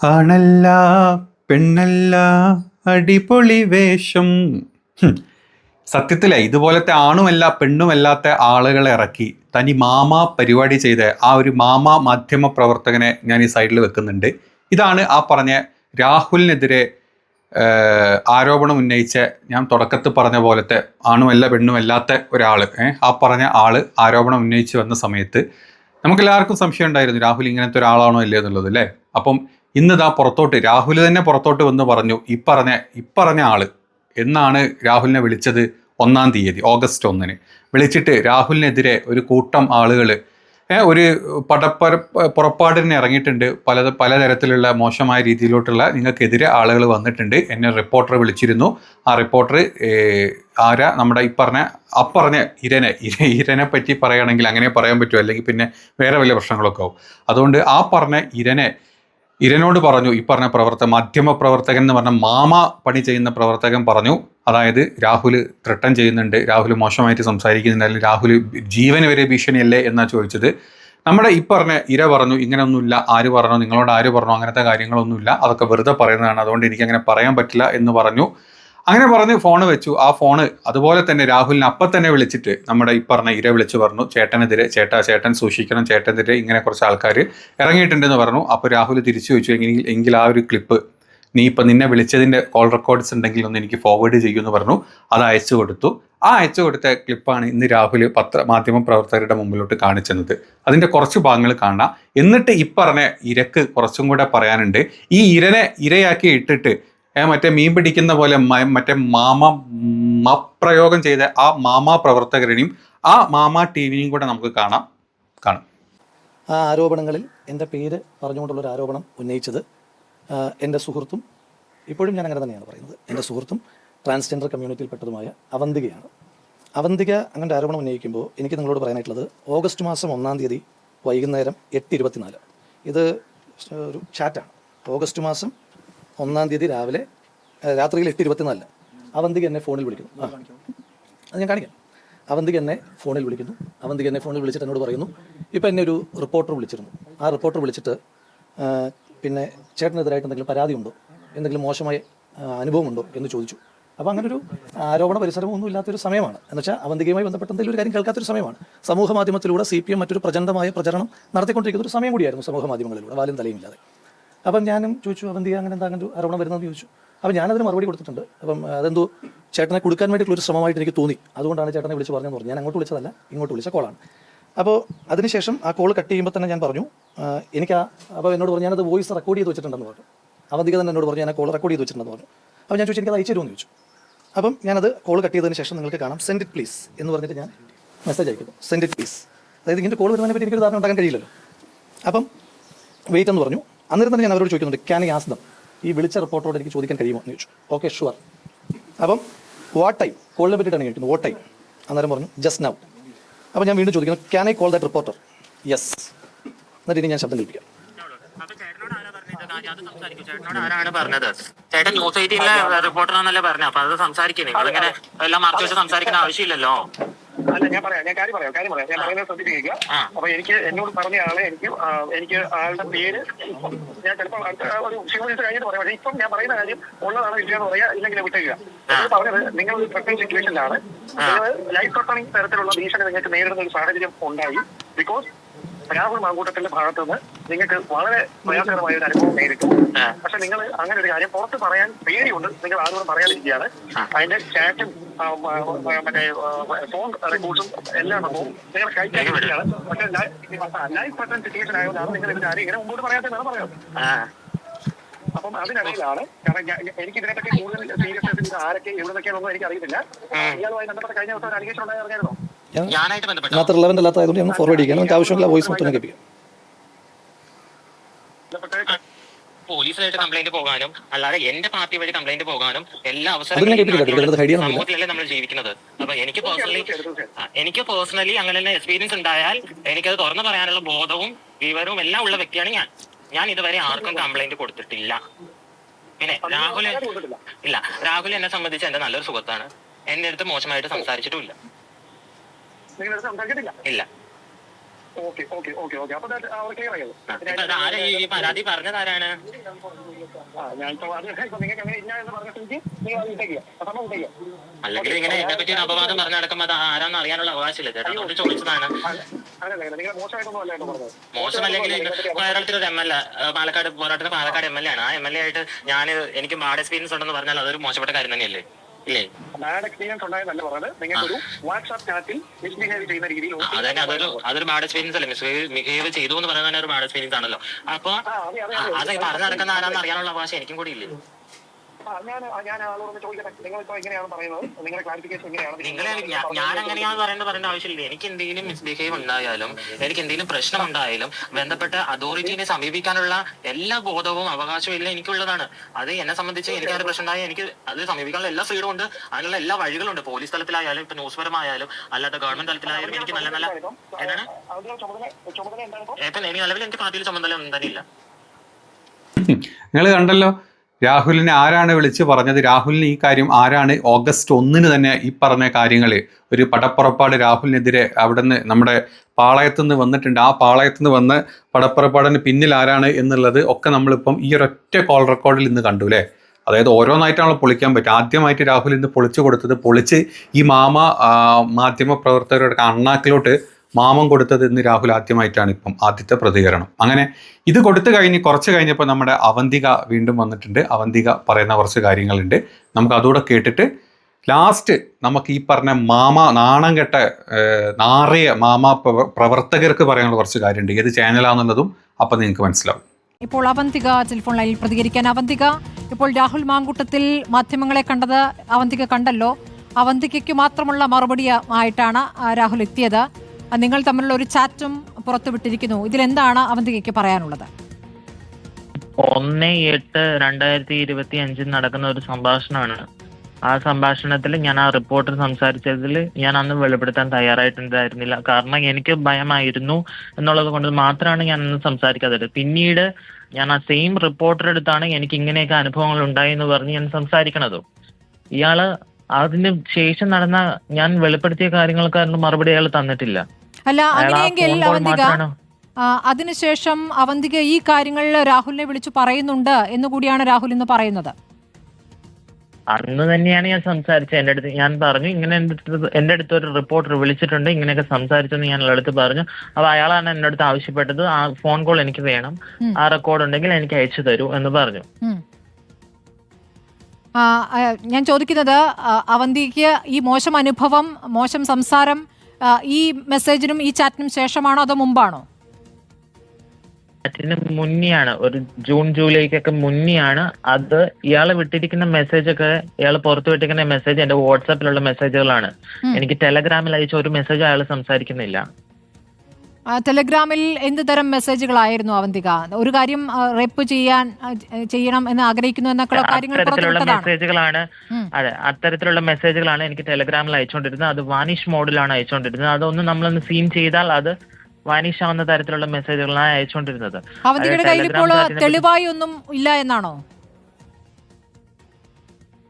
ആണല്ല പെണ്ണല്ല അടിപൊളി വേഷം. സത്യത്തിലെ ഇതുപോലത്തെ ആണുമല്ല പെണ്ണുമല്ലാത്ത ആളുകളെ ഇറക്കി തനി മാമ പരിപാടി ചെയ്ത ആ ഒരു മാമ മാധ്യമ പ്രവർത്തകനെ ഞാൻ ഈ സൈഡിൽ വെക്കുന്നുണ്ട്. ഇതാണ് ആ പറഞ്ഞ രാഹുലിനെതിരെ ആരോപണം ഉന്നയിച്ച ഞാൻ തുടക്കത്തിൽ പറഞ്ഞ പോലത്തെ ആണുമല്ല പെണ്ണുമല്ലാത്ത ഒരാൾ ആ പറഞ്ഞ ആൾ ആരോപണം ഉന്നയിച്ച് വന്ന സമയത്ത് നമുക്കെല്ലാവർക്കും സംശയം ഉണ്ടായിരുന്നു രാഹുൽ ഇങ്ങനത്തെ ഒരാളാണോ ഇല്ലേ എന്നുള്ളത് അല്ലേ? അപ്പം ഇന്ന് ഇതാ പുറത്തോട്ട് രാഹുൽ തന്നെ പുറത്തോട്ട് വന്ന് പറഞ്ഞു ഇപ്പറഞ്ഞ ഇപ്പറഞ്ഞ ആൾ. എന്നാണ് രാഹുലിനെ വിളിച്ചത് ഒന്നാം തീയതി ഓഗസ്റ്റ് ഒന്നിന്. വിളിച്ചിട്ട് രാഹുലിനെതിരെ ഒരു കൂട്ടം ആളുകൾ ഒരു പടപ്പര പുറപ്പാടിന് ഇറങ്ങിയിട്ടുണ്ട്. പല പലതരത്തിലുള്ള മോശമായ രീതിയിലോട്ടുള്ള നിങ്ങൾക്കെതിരെ ആളുകൾ വന്നിട്ടുണ്ട്. എന്നെ റിപ്പോർട്ടർ വിളിച്ചിരുന്നു. ആ റിപ്പോർട്ടർ ആരാ? നമ്മുടെ ഈ പറഞ്ഞ അപ്പറഞ്ഞ ഇരനെ ഇര ഇരനെ പറ്റി പറയുകയാണെങ്കിൽ അങ്ങനെ പറയാൻ പറ്റുമോ അല്ലെങ്കിൽ പിന്നെ വേറെ വലിയ പ്രശ്നങ്ങളൊക്കെ ആവും. അതുകൊണ്ട് ആ പറഞ്ഞ ഇരനെ ഇരനോട് പറഞ്ഞു ഈ പറഞ്ഞ പ്രവർത്തക മാധ്യമ പ്രവർത്തകൻ എന്ന് പറഞ്ഞ മാമ പണി ചെയ്യുന്ന പ്രവർത്തകൻ പറഞ്ഞു അതായത് രാഹുൽ ത്രട്ടൻ ചെയ്യുന്നുണ്ട് രാഹുൽ മോശമായിട്ട് സംസാരിക്കുന്നുണ്ട് അല്ലെങ്കിൽ രാഹുൽ ജീവന് വരെ ഭീഷണിയല്ലേ എന്നാണ് ചോദിച്ചത്. നമ്മുടെ ഈ പറഞ്ഞ ഇര പറഞ്ഞു ഇങ്ങനെയൊന്നുമില്ല ആര് പറഞ്ഞു നിങ്ങളോട് ആര് പറഞ്ഞു അങ്ങനത്തെ കാര്യങ്ങളൊന്നുമില്ല അതൊക്കെ വെറുതെ പറയുന്നതാണ് അതുകൊണ്ട് എനിക്ക് അങ്ങനെ പറയാൻ പറ്റില്ല എന്ന് പറഞ്ഞു. അങ്ങനെ പറഞ്ഞ് ഫോൺ വെച്ചു. ആ ഫോണ് അതുപോലെ തന്നെ രാഹുലിനെ അപ്പം തന്നെ വിളിച്ചിട്ട് നമ്മുടെ ഈ പറഞ്ഞ ഇര വിളിച്ച് പറഞ്ഞു. ചേട്ടനെതിരെ ചേട്ടാ ചേട്ടൻ സൂക്ഷിക്കണം ചേട്ടനെതിരെ ഇങ്ങനെ കുറച്ച് ആൾക്കാർ ഇറങ്ങിയിട്ടുണ്ടെന്ന് പറഞ്ഞു. അപ്പോൾ രാഹുൽ തിരിച്ചു ചോദിച്ചു എങ്കിൽ എങ്കിൽ ആ ഒരു ക്ലിപ്പ് നീ ഇപ്പം നിന്നെ വിളിച്ചതിന്റെ കോൾ റെക്കോർഡ്സ് ഉണ്ടെങ്കിൽ ഒന്ന് എനിക്ക് ഫോർവേഡ് ചെയ്യുമെന്ന് പറഞ്ഞു. അത് അയച്ചു കൊടുത്തു. ആ അയച്ചു കൊടുത്ത ക്ലിപ്പാണ് ഇന്ന് രാഹുൽ പത്ര മാധ്യമ പ്രവർത്തകരുടെ മുമ്പിലോട്ട് കാണിച്ചത് അതിന്റെ കുറച്ച് ഭാഗങ്ങൾ കാണാം. എന്നിട്ട് ഈ പറഞ്ഞ ഇരക്ക് കുറച്ചും കൂടെ പറയാനുണ്ട്. ഈ ഇരനെ ഇരയാക്കി ഇട്ടിട്ട് മറ്റേ മീൻ പിടിക്കുന്ന പോലെ മറ്റേ മാമ മപ്രയോഗം ചെയ്ത ആ മാമ പ്രവർത്തകരെയും ആ മാമ ടി വിയും കൂടെ നമുക്ക് കാണാം. കാണാം. ആ ആരോപണങ്ങളിൽ എന്റെ പേര് പറഞ്ഞുകൊണ്ടുള്ളൊരു ആരോപണം ഉന്നയിച്ചത് എന്റെ സുഹൃത്തും ഇപ്പോഴും ഞാൻ അങ്ങനെ തന്നെയാണ് പറയുന്നത്. എന്റെ സുഹൃത്തും ട്രാൻസ്ജെൻഡർ കമ്മ്യൂണിറ്റിയിൽപ്പെട്ടതുമായ അവന്തികയാണ്. അവന്തിക അങ്ങനെ ആരോപണം ഉന്നയിക്കുമ്പോൾ എനിക്ക് നിങ്ങളോട് പറയാനായിട്ടുള്ളത് ഓഗസ്റ്റ് മാസം ഒന്നാം തീയതി വൈകുന്നേരം എട്ട് ഇരുപത്തിനാല്. ഇത് ഒരു ചാറ്റാണ് ഓഗസ്റ്റ് മാസം ഒന്നാം തീയതി രാവിലെ രാത്രിയിൽ എട്ട് ഇരുപത്തിനാലിന്. അവന്തിക്ക് എന്നെ ഫോണിൽ വിളിക്കുന്നു. അത് ഞാൻ കാണിക്കാം. അവന്തിക്ക് എന്നെ ഫോണിൽ വിളിക്കുന്നു. അവന്തിക്ക് എന്നെ ഫോണിൽ വിളിച്ചിട്ട് എന്നോട് പറയുന്നു. ഇപ്പം എന്നെ ഒരു റിപ്പോർട്ടർ വിളിച്ചിരുന്നു. ആ റിപ്പോർട്ടർ വിളിച്ചിട്ട് പിന്നെ ചേട്ടനെതിരായിട്ട് എന്തെങ്കിലും പരാതിയുണ്ടോ? എന്തെങ്കിലും മോശമായ അനുഭവമുണ്ടോ എന്ന് ചോദിച്ചു. അപ്പോൾ അങ്ങനെ ഒരു ആരോപണ പരിസരമോ ഒന്നും ഇല്ലാത്തൊരു സമയമാണ്. എന്ന് വെച്ചാൽ അവന്തികയുമായി ബന്ധപ്പെട്ട എന്തെങ്കിലും ഒരു കാര്യം കേൾക്കാത്തൊരു സമയമാണ്. സമൂഹ മാധ്യമത്തിലൂടെ സി പി എം മറ്റൊരു പ്രചണ്ഡമായ പ്രചരണം നടത്തിക്കൊണ്ടിരിക്കുന്ന ഒരു സമയം കൂടിയായിരുന്നു സമൂഹ മാധ്യമങ്ങളിലൂടെ വാലും തലയും ഇല്ലാതെ. അപ്പം ഞാനും ചോദിച്ചു അവന്തിക അങ്ങനെ എന്താ അങ്ങനെ ആരോപണം വരുന്നതെന്ന് ചോദിച്ചു. അപ്പം ഞാനതിന് മറുപടി കൊടുത്തിട്ടുണ്ട്. അപ്പം അതെന്തോ ചേട്ടനെ കൊടുക്കാൻ വേണ്ടിയിട്ടുള്ള ഒരു ശ്രമമായിട്ട് എനിക്ക് തോന്നി. അതുകൊണ്ടാണ് ചേട്ടനെ വിളിച്ച് പറഞ്ഞതെന്ന് പറഞ്ഞു ഞാൻ അങ്ങോട്ട് വിളിച്ചതല്ല ഇങ്ങോട്ട് വിളിച്ച കോളാണ്. അപ്പോൾ അതിനുശേഷം ആ കോൾ കട്ട് ചെയ്യുമ്പോൾ തന്നെ ഞാൻ പറഞ്ഞു എനിക്ക് ആ അപ്പോൾ എന്നോട് പറഞ്ഞു ഞാനത് വോയിസ് റെക്കോർഡ് ചെയ്ത് വെച്ചിട്ടുണ്ടെന്ന് പറഞ്ഞു. അവന്തിക തന്നെ എന്നോട് പറഞ്ഞു ഞാൻ കോൾ റെക്കോർഡ് ചെയ്ത് വെച്ചിട്ടുണ്ടെന്ന് പറഞ്ഞു. അപ്പോൾ ഞാൻ ചോദിച്ചു എനിക്കത് അയച്ചു തരുമെന്ന് ചോദിച്ചു. അപ്പം ഞാനത് കോൾ കട്ട് ചെയ്തതിന് ശേഷം നിങ്ങൾക്ക് കാണാം. സെൻഡ് ഇറ്റ് പ്ലീസ് എന്ന് പറഞ്ഞിട്ട് ഞാൻ മെസ്സേജ് അയക്കുന്നു. Send it please. അതായത് ഇങ്ങനെ കോൾ വരുന്നതിനെ പറ്റി എനിക്കൊരു ധാരണ ഉണ്ടാക്കാൻ കഴിയില്ലല്ലോ. അപ്പം വെയിറ്റ് എന്ന് പറഞ്ഞു. അന്നേരം തന്നെ ഞാൻ അവരോട് ചോദിക്കുന്നുണ്ട് ക്യാൻ ഐ ആസ്ദം ഈ വിളിച്ച റിപ്പോർട്ടറോട് എനിക്ക് ചോദിക്കാൻ കഴിയുമോ എന്ന് ചോദിച്ചു. ഓക്കെ ഷുവർ അപ്പം വാട്ട് ടൈം കോളിനെ പറ്റിയിട്ടാണ് ചോദിക്കുന്നത് വാട്ട് ടൈം അന്നേരം പറഞ്ഞു ജസ്റ്റ് നൗ അപ്പം ഞാൻ വീണ്ടും ചോദിക്കുന്നു can I call that reporter yes എന്നിട്ട് ഇനി ഞാൻ ശബ്ദം കേൾപ്പിക്കാം. ആരാണ് പറഞ്ഞത്? ചേട്ടൻ ന്യൂസ് എയ്റ്റീനിലെ റിപ്പോർട്ടറാണല്ലേ പറഞ്ഞത്? അപ്പൊ അത് സംസാരിക്കണേ നിങ്ങളിങ്ങനെ എല്ലാം മറച്ചു വെച്ച് സംസാരിക്കേണ്ട ആവശ്യമില്ലല്ലോ. അല്ല ഞാൻ പറയാം. ഞാൻ കാര്യം പറയാം. കാര്യം പറയാം. ഞാൻ പറയുന്നത് ശ്രദ്ധിക്കുക. അപ്പൊ എനിക്ക് എന്നോട് പറഞ്ഞ ആളെ എനിക്ക് എനിക്ക് ആളുടെ പേര് ഞാൻ ചിലപ്പോൾ അടുത്ത ഒരു ഫ്യൂ മിനിറ്റ്സ് കഴിഞ്ഞിട്ട് പറയാം. പക്ഷേ ഇപ്പം ഞാൻ പറയുന്ന കാര്യം ഉള്ളതാണോ ഇല്ലയെന്ന് പറയാ ഇല്ലെങ്കിൽ വിട്ടേക്കുക. പറഞ്ഞത് നിങ്ങൾ ഒരു പ്രത്യേക സിറ്റുവേഷനിലാണ് നിങ്ങൾ ലൈഫ് ത്രട്ടണിങ് തരത്തിലുള്ള ഭീഷണി നിങ്ങൾക്ക് നേരിടുന്ന ഒരു സാഹചര്യം ഉണ്ടായി. ബിക്കോസ് രാഹുൽ മാങ്കൂട്ടത്തിന്റെ ഭാഗത്ത് നിന്ന് നിങ്ങൾക്ക് വളരെ പ്രയാസകരമായ ഒരു അനുഭവം നേരിട്ടു. പക്ഷെ നിങ്ങൾ അങ്ങനെ ഒരു കാര്യം പുറത്ത് പറയാൻ പേടിയുണ്ട്. നിങ്ങൾ ആരോടും പറയാതിരിക്കുകയാണ്. അതിന്റെ ചാറ്റും മറ്റേ ഫോൺ റെക്കോർഡ്സും എല്ലാം സംഭവം നിങ്ങൾ പക്ഷെ ലൈഫ് സിറ്റുവേഷൻ ആയതുകൊണ്ടാണ് നിങ്ങൾ ഇത് കാര്യം ഇങ്ങനെ മുമ്പോട്ട് പറയാത്തതാണ് പറയാം. അപ്പം അതിനിടയിലാണ് കാരണം എനിക്ക് ഇതിനെപ്പറ്റി കൂടുതൽ സീരിയസ് ഇത് ആരൊക്കെ എവിടുന്നൊക്കെയാണെന്നൊന്നും എനിക്ക് അറിയത്തില്ല ഇയാളുമായി ബന്ധപ്പെട്ട? കഴിഞ്ഞ ദിവസം ഒരു അലിഗേഷൻ ഉണ്ടായി അറിഞ്ഞായിരുന്നോ ഞാനായിട്ട് റിലവന്റ് അല്ലാത്തതായതുകൊണ്ട് ഞാൻ ഫോർവേഡ് ചെയ്യണം നമുക്ക് ആവശ്യമില്ല വോയിസ് മൊത്തം കേൾപ്പിക്കാം. പോലീസിലായിട്ട് കംപ്ലൈന്റ് പോകാനും അല്ലാതെ എന്റെ പാർട്ടി വഴി കംപ്ലൈന്റ് പോകാനും എല്ലാ ചെയ്യാനൊന്നുമില്ല. സമൂഹത്തിലല്ലേ നമ്മൾ ജീവിക്കുന്നത്. അപ്പൊ എനിക്ക് പേഴ്സണലി എനിക്ക് പേഴ്സണലി അങ്ങനെ തന്നെ എക്സ്പീരിയൻസ് ഉണ്ടായാൽ എനിക്കത് തുറന്നു പറയാനുള്ള ബോധവും വിവരവും എല്ലാം ഉള്ള വ്യക്തിയാണ് ഞാൻ. ഞാൻ ഇതുവരെ ആർക്കും കംപ്ലൈന്റ് കൊടുത്തിട്ടില്ല. പിന്നെ രാഹുൽ ഇല്ല രാഹുൽ എന്നെ സംബന്ധിച്ച് എന്റെ നല്ലൊരു സുഹൃത്താണ്. എന്റെ അടുത്ത് മോശമായിട്ട് സംസാരിച്ചിട്ടുമില്ല ഇല്ല. Okay okay okay okay. അപ്പൊ that, ആ, അവർ ക്ലിയർ ആയത് ഇപ്പൊ അത് ആരാ ഈ പരാതി പറഞ്ഞത് ആരാണ്? ആ ഞാൻ ഇപ്പൊ അത് ഇപ്പൊ നിങ്ങൾക്ക് അങ്ങനെ ഇല്ല എന്ന് പറഞ്ഞ സ്ഥിതിക്ക് നിങ്ങൾ അത് ഇട്ടേക്കുക ആ സംഭവം ഇട്ടേക്കുക അല്ലെങ്കിൽ ഇങ്ങനെ എന്നെ പറ്റി ഒരു അപവാദം പറഞ്ഞു നടക്കുമ്പോൾ അത് ആരാന്ന് അറിയാനുള്ള അവകാശമില്ല. ചേട്ടാ അതുകൊണ്ട് ചോദിച്ചതാണ്. മോശമല്ലെങ്കിൽ കേരളത്തിൽ ഒരു എം എൽ എ പാലക്കാട് പോരാട്ടത്തിന് പാലക്കാട് എം എൽ എ ആണ്. ആ എം എൽ എ ആയിട്ട് ഞാൻ എനിക്ക് ബാഡ് എക്സ്പീരിയൻസ് ഉണ്ടെന്ന് പറഞ്ഞാൽ അതൊരു മോശപ്പെട്ട കാര്യം തന്നെയല്ലേ? ഇല്ലേ? ബാഡ് എക്സ്പീരിയൻസ് ഉണ്ടായെന്നല്ല പറഞ്ഞത്. നിങ്ങൾക്ക് ഒരു വാട്സ്ആപ്പ് ചാറ്റിൽ മിസ്ബിഹേവ് ചെയ്യുന്ന രീതിയിൽ അതന്നെ. അതൊരു അതൊരു ബാഡ് എക്സ്പീരിയൻസ് അല്ലേ? മിസ് ചെയ്തു എന്ന് പറയുന്നത് തന്നെ ഒരു ബാഡ് എക്സ്പീരിയൻസ് ആണല്ലോ. അപ്പൊ അതെ, പറഞ്ഞു നടക്കുന്ന ആരാന്ന് അറിയാനുള്ള അവകാശം എനിക്കും കൂടി ഇല്ലേ? ഞാൻ ആ, ഞാൻ ആളോട് ചോദിക്കട്ടെ? നിങ്ങൾ ഇപ്പൊ എങ്ങനെയാണ് പറയുന്നത്? നിങ്ങളുടെ ക്ലാരിഫിക്കേഷൻ എങ്ങനെയാണ് ഞാൻ- പറയേണ്ട പറയേണ്ട ആവശ്യമില്ല. എനിക്ക് എന്തെങ്കിലും മിസ്ബിഹേവ് ഉണ്ടായാലും എനിക്ക് എന്തെങ്കിലും പ്രശ്നം ഉണ്ടായാലും ബന്ധപ്പെട്ട അതോറിറ്റിനെ സമീപിക്കാനുള്ള എല്ലാ ബോധവും അവകാശവും എല്ലാം എനിക്കുള്ളതാണ്. അത് എന്നെ സംബന്ധിച്ച് എനിക്ക് അത് പ്രശ്നം ഉണ്ടായാൽ എനിക്ക് അത് സമീപിക്കാനുള്ള എല്ലാ ഫ്രീഡും ഉണ്ട്. അതിനുള്ള എല്ലാ വഴികളുണ്ട്. പോലീസ് തലത്തിലായാലും ഇപ്പൊ ന്യൂസ് പരമായാലും അല്ലാത്ത ഗവൺമെന്റ് തലത്തിലായാലും എനിക്ക് നല്ല നല്ല എന്താണ്? ഇപ്പൊ എനിക്ക് നിലവിൽ എനിക്ക് പാർട്ടിയിൽ ചുമതല ഒന്നും തന്നെ ഇല്ല നിങ്ങൾ കണ്ടല്ലോ രാഹുലിനെ ആരാണ് വിളിച്ച് പറഞ്ഞത്? രാഹുലിന് ഈ കാര്യം ആരാണ്? ഓഗസ്റ്റ് ഒന്നിന് തന്നെ ഈ പറഞ്ഞ കാര്യങ്ങൾ ഒരു പടപ്പുറപ്പാട് രാഹുലിനെതിരെ അവിടെ നിന്ന് നമ്മുടെ പാളയത്തു നിന്ന് വന്നിട്ടുണ്ട്. ആ പാളയത്തു നിന്ന് വന്ന് പടപ്പുറപ്പാടിന് പിന്നിൽ ആരാണ് എന്നുള്ളത് ഒക്കെ നമ്മളിപ്പം ഈ ഒരൊറ്റ കോൾ റെക്കോർഡിൽ ഇന്ന് കണ്ടു അല്ലേ? അതായത് ഓരോന്നായിട്ടാണ് പൊളിക്കാൻ പറ്റുക. ആദ്യമായിട്ട് രാഹുൽ ഇന്ന് പൊളിച്ചു കൊടുത്തത് പൊളിച്ച് ഈ മാമ മാധ്യമ പ്രവർത്തകരുടെ അണ്ണാക്കിലോട്ട് മാമം കൊടുത്തത് എന്ന് രാഹുൽ ആദ്യമായിട്ടാണ് ഇപ്പം ആദ്യത്തെ പ്രതികരണം. അങ്ങനെ ഇത് കൊടുത്തു കഴിഞ്ഞ് കുറച്ച് കഴിഞ്ഞപ്പോൾ നമ്മുടെ അവന്തിക വീണ്ടും വന്നിട്ടുണ്ട്. അവന്തിക പറയുന്ന കുറച്ച് കാര്യങ്ങളുണ്ട്. നമുക്ക് അതുകൂടെ കേട്ടിട്ട് ലാസ്റ്റ് നമുക്ക് ഈ പറഞ്ഞ മാമ നാണം കെട്ട നാറിയ മാമ പ്രവർത്തകർക്ക് പറയാനുള്ള കുറച്ച് കാര്യമുണ്ട്. ഏത് ചാനലാണെന്നുള്ളതും അപ്പം നിങ്ങൾക്ക് മനസ്സിലാവും. ഇപ്പോൾ അവന്തിക ടെലിഫോൺ ലൈനിൽ പ്രതികരിക്കാൻ. അവന്തിക ഇപ്പോൾ രാഹുൽ മാങ്കൂട്ടത്തിൽ മാധ്യമങ്ങളെ കണ്ടത് അവന്തിക കണ്ടല്ലോ. അവന്തികയ്ക്ക് മാത്രമുള്ള മറുപടി ആയിട്ടാണ് രാഹുൽ എത്തിയത്. നിങ്ങൾ തമ്മിലുള്ള ഒരു ചാറ്റും പുറത്തുവിട്ടിരിക്കുന്നു. ഇതിലെന്താണ് അവന്തികയ്ക്ക് പറയാനുള്ളത്? ഒന്ന് എട്ട് രണ്ടായിരത്തി ഇരുപത്തി അഞ്ചിൽ നടക്കുന്ന ഒരു സംഭാഷണമാണ്. ആ സംഭാഷണത്തിൽ ഞാൻ ആ റിപ്പോർട്ടർ സംസാരിച്ചതിൽ ഞാൻ അന്ന് വെളിപ്പെടുത്താൻ തയ്യാറായിട്ടുണ്ടായിരുന്നില്ല കാരണം എനിക്ക് ഭയമായിരുന്നു എന്നുള്ളത് കൊണ്ട് മാത്രമാണ് ഞാൻ അന്ന് സംസാരിക്കാത്തത്. പിന്നീട് ഞാൻ ആ സെയിം റിപ്പോർട്ടർ എടുത്താണ് എനിക്ക് ഇങ്ങനെയൊക്കെ അനുഭവങ്ങൾ ഉണ്ടായി എന്ന് പറഞ്ഞ് ഞാൻ സംസാരിക്കണത്. ഇയാൾ അതിന് ശേഷം നടന്ന ഞാൻ വെളിപ്പെടുത്തിയ കാര്യങ്ങൾക്കാരുടെ മറുപടി അയാൾ തന്നിട്ടില്ല. അല്ല അങ്ങനെയെങ്കിൽ അവന്തിക അതിനുശേഷം അവന്തിക ഈ കാര്യങ്ങളിൽ രാഹുലിനെ വിളിച്ചു പറയുന്നുണ്ട് എന്നുകൂടിയാണ് രാഹുൽ ഇന്ന് പറയുന്നത്. അന്ന് തന്നെയാണ് ഞാൻ സംസാരിച്ചത്. എന്റെ അടുത്ത് ഞാൻ പറഞ്ഞു ഇങ്ങനെ എന്റെ അടുത്ത് ഒരു റിപ്പോർട്ടർ വിളിച്ചിട്ടുണ്ട് ഇങ്ങനെയൊക്കെ സംസാരിച്ചെന്ന് ഞാൻ അടുത്ത് പറഞ്ഞു. അപ്പൊ അയാളാണ് എന്റെ അടുത്ത് ആവശ്യപ്പെട്ടത് ആ ഫോൺ കോൾ എനിക്ക് വേണം ആ റെക്കോർഡ് ഉണ്ടെങ്കിൽ എനിക്ക് അയച്ചു തരൂ എന്ന് പറഞ്ഞു. ഞാൻ ചോദിക്കുന്നത് അവന്തിക്ക് ഈ മോശം അനുഭവം മോശം സംസാരം ഈ മെസ്സേജിനും ഈ ചാറ്റിനും ശേഷമാണോ അതോ മുമ്പാണോ? ചാറ്റിന് മുന്നെയാണ്. ഒരു ജൂൺ ജൂലൈക്കൊക്കെ മുന്നെയാണ്. അത് ഇയാൾ വിട്ടിരിക്കുന്ന മെസ്സേജ് ഒക്കെ ഇയാൾ പുറത്തു വിട്ടിരിക്കുന്ന മെസ്സേജ് എന്റെ വാട്സാപ്പിലുള്ള മെസ്സേജുകളാണ്. എനിക്ക് ടെലഗ്രാമിൽ അയച്ച ഒരു മെസ്സേജ് അയാൾ സംസാരിക്കുന്നില്ല. ടെലഗ്രാമിൽ എന്ത് തരം മെസ്സേജുകളായിരുന്നു അവന്തിക? ഒരു കാര്യം റെപ്പ് ചെയ്യാൻ ചെയ്യണം എന്ന് ആഗ്രഹിക്കുന്നു എന്നൊക്കെ കാര്യങ്ങൾ മെസ്സേജുകളാണ്. അതെ അത്തരത്തിലുള്ള മെസ്സേജുകളാണ് എനിക്ക് ടെലഗ്രാമിൽ അയച്ചുകൊണ്ടിരുന്നത്. അത് വാനിഷ് മോഡിലാണ് അയച്ചുകൊണ്ടിരുന്നത്. അതൊന്ന് നമ്മളൊന്ന് സീൻ ചെയ്താൽ അത് വാനിഷ് ആവുന്ന തരത്തിലുള്ള മെസ്സേജുകളാണ് അയച്ചുകൊണ്ടിരുന്നത്. അവന്തികയുടെ കയ്യിൽ ഇപ്പോൾ തെളിവായി ഒന്നും ഇല്ല എന്നാണോ?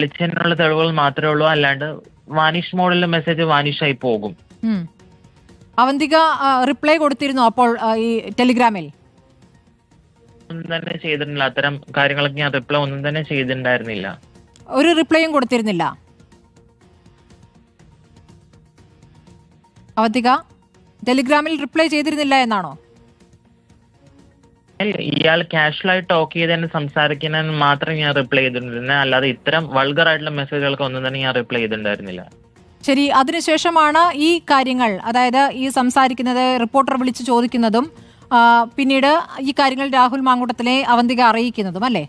വിളിച്ചതിനുള്ള തെളിവുകൾ മാത്രമേ ഉള്ളൂ. അല്ലാണ്ട് വാനിഷ് മോഡിലെ മെസ്സേജ് വാനിഷായി പോകും. അവന്തിക റിപ്ലൈ കൊടുത്തിരുന്നു അപ്പോൾ ഈ ടെലിഗ്രാമിൽ. ഒന്നും തന്നെ ചെയ്തിട്ടില്ല. അത്തരം കാര്യങ്ങളൊക്കെ ഞാൻ റിപ്ലൈ ഒന്നും തന്നെ ചെയ്തിട്ടുണ്ടായിരുന്നില്ല. ഒരു റിപ്ലൈയും കൊടുത്തിരുന്നില്ല. അവന്തിക ടെലിഗ്രാമിൽ റിപ്ലൈ ചെയ്തിരുന്നില്ല എന്നാണോ? ഇയാൾ കാഷ്വലായി ടോക്ക് ചെയ്ത് തന്നെ സംസാരിക്കുന്നതിന് മാത്രം ഞാൻ റിപ്ലൈ ചെയ്തിട്ടുണ്ടായിരുന്നത് അല്ലാതെ ഇത്തരം വൾഗർ ആയിട്ടുള്ള മെസ്സേജുകൾക്ക് ഒന്നും തന്നെ ഞാൻ റിപ്ലൈ ചെയ്തിട്ടുണ്ടായിരുന്നില്ല. ശരി അതിനുശേഷമാണ് ഈ കാര്യങ്ങൾ അതായത് ഈ സംസാരിക്കുന്നത് റിപ്പോർട്ടർ വിളിച്ച് ചോദിക്കുന്നതും പിന്നീട് ഈ കാര്യങ്ങൾ രാഹുൽ മാങ്കൂട്ടത്തിലെ അവന്തിക അറിയിക്കുന്നതും അല്ലേ?